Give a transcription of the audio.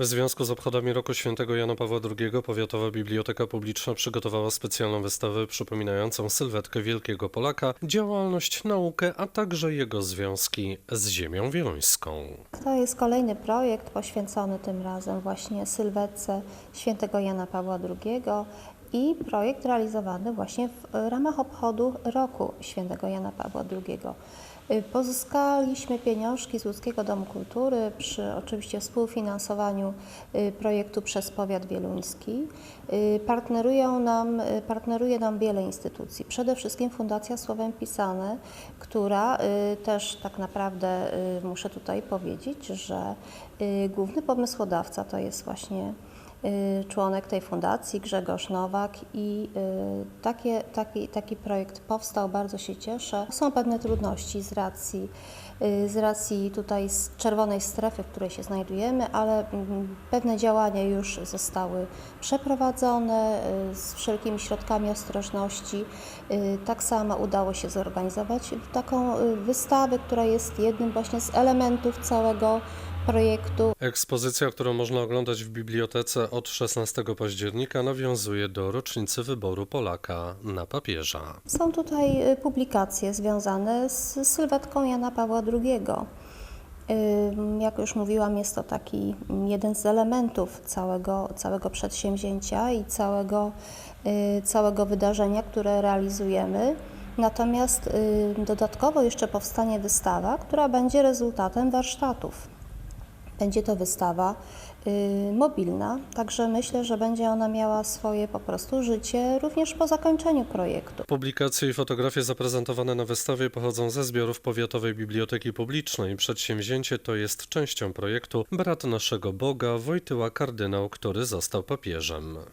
W związku z obchodami roku świętego Jana Pawła II Powiatowa Biblioteka Publiczna przygotowała specjalną wystawę przypominającą sylwetkę wielkiego Polaka, działalność, naukę, a także jego związki z ziemią wieluńską. To jest kolejny projekt poświęcony tym razem właśnie sylwetce świętego Jana Pawła II i projekt realizowany właśnie w ramach obchodu roku świętego Jana Pawła II. Y, Pozyskaliśmy pieniążki z Łódzkiego Domu Kultury przy oczywiście współfinansowaniu y, projektu przez powiat wieluński. Partnerują nam, partneruje nam wiele instytucji, przede wszystkim Fundacja Słowem Pisane, która też tak naprawdę muszę tutaj powiedzieć, że główny pomysłodawca to jest właśnie członek tej fundacji Grzegorz Nowak i y, takie, taki, taki projekt powstał, bardzo się cieszę. Są pewne trudności z racji, y, z racji tutaj z czerwonej strefy, w której się znajdujemy, ale mm, pewne działania już zostały przeprowadzone y, z wszelkimi środkami ostrożności. Y, Tak samo udało się zorganizować taką y, wystawę, która jest jednym właśnie z elementów całego projektu. Ekspozycja, którą można oglądać w bibliotece od 16 października, nawiązuje do rocznicy wyboru Polaka na papieża. Są tutaj y, publikacje związane z sylwetką Jana Pawła II. Ym, Jak już mówiłam, jest to taki jeden z elementów całego, całego przedsięwzięcia i całego, y, całego wydarzenia, które realizujemy. Natomiast y, dodatkowo jeszcze powstanie wystawa, która będzie rezultatem warsztatów. Będzie to wystawa y, mobilna, także myślę, że będzie ona miała swoje po prostu życie również po zakończeniu projektu. Publikacje i fotografie zaprezentowane na wystawie pochodzą ze zbiorów Powiatowej Biblioteki Publicznej. Przedsięwzięcie to jest częścią projektu Brat Naszego Boga Wojtyła Kardynał, który został papieżem.